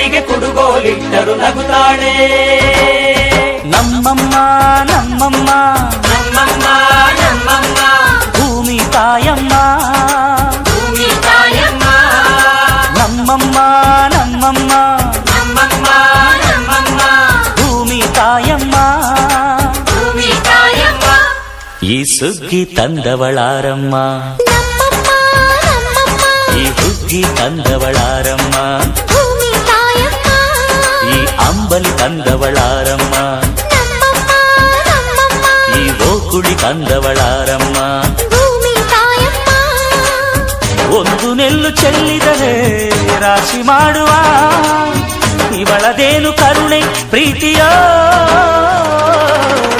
ಗೆಲ್ಲಿಗೆ ಕುಡುಗೋಲಿಟ್ಟರು ನಗುತ್ತಾಳೆ ನಮ್ಮಮ್ಮ ನಮ್ಮಮ್ಮ ನಮ್ಮಮ್ಮ ನಮ್ಮಮ್ಮ ಭೂಮಿ ತಾಯಮ್ಮ ಭೂಮಿ ತಾಯಮ್ಮ ನಮ್ಮಮ್ಮ ನಮ್ಮಮ್ಮ ನಮ್ಮಮ್ಮ ನಮ್ಮಮ್ಮ ಭೂಮಿ ತಾಯಮ್ಮ ಭೂಮಿ ತಾಯಮ್ಮ ಈ ಸುಗ್ಗಿ ತಂದವಳಾರಮ್ಮ ಈ ಹುಗ್ಗಿ ತಂದವಳಾರಮ್ಮ ಅಂಬಲಿ ತಂದವಳಾರಮ್ಮ ಈ ಗೋಕುಳಿ ತಂದವಳಾರಮ್ಮ ಒಂದು ನೆಲ್ಲು ಚೆಲ್ಲಿದರೆ ರಾಶಿ ಮಾಡುವ ಇವಳದೇನು ಕರುಣೆ ಪ್ರೀತಿಯೋ